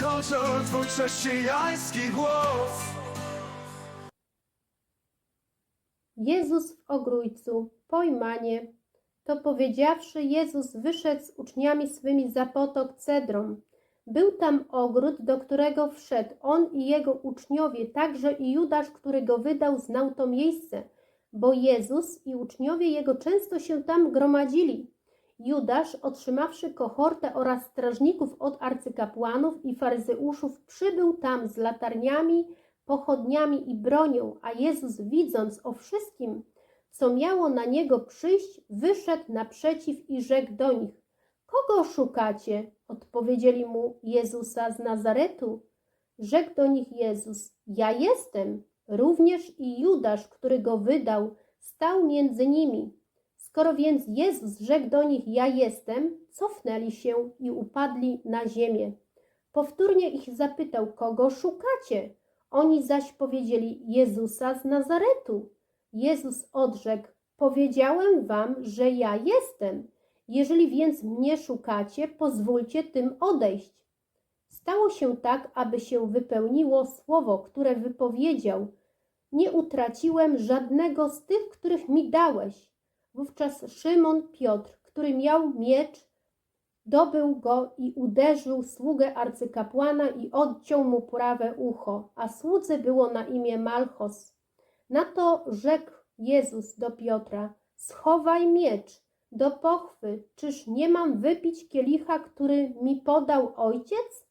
kończą twój chrześcijański głos Jezus w ogrójcu, pojmanie. To powiedziawszy, Jezus wyszedł z uczniami swymi za potok Cedron. Był tam ogród, do którego wszedł on i jego uczniowie, także i Judasz, który go wydał, znał to miejsce, bo Jezus i uczniowie jego często się tam gromadzili. Judasz, otrzymawszy kohortę oraz strażników od arcykapłanów i faryzeuszów, przybył tam z latarniami, pochodniami i bronią, a Jezus, widząc o wszystkim, co miało na niego przyjść, wyszedł naprzeciw i rzekł do nich: Kogo szukacie? Odpowiedzieli mu Jezusa z Nazaretu. Rzekł do nich Jezus: Ja jestem. Również i Judasz, który go wydał, stał między nimi. Skoro więc Jezus rzekł do nich: Ja jestem, cofnęli się i upadli na ziemię. Powtórnie ich zapytał: Kogo szukacie? Oni zaś powiedzieli: Jezusa z Nazaretu. Jezus odrzekł: Powiedziałem wam, że ja jestem. Jeżeli więc mnie szukacie, pozwólcie tym odejść. Stało się tak, aby się wypełniło słowo, które wypowiedział: Nie utraciłem żadnego z tych, których mi dałeś. Wówczas Szymon Piotr, który miał miecz, dobył go i uderzył sługę arcykapłana i odciął mu prawe ucho, a słudze było na imię Malchos. Na to rzekł Jezus do Piotra: Schowaj miecz do pochwy, czyż nie mam wypić kielicha, który mi podał ojciec?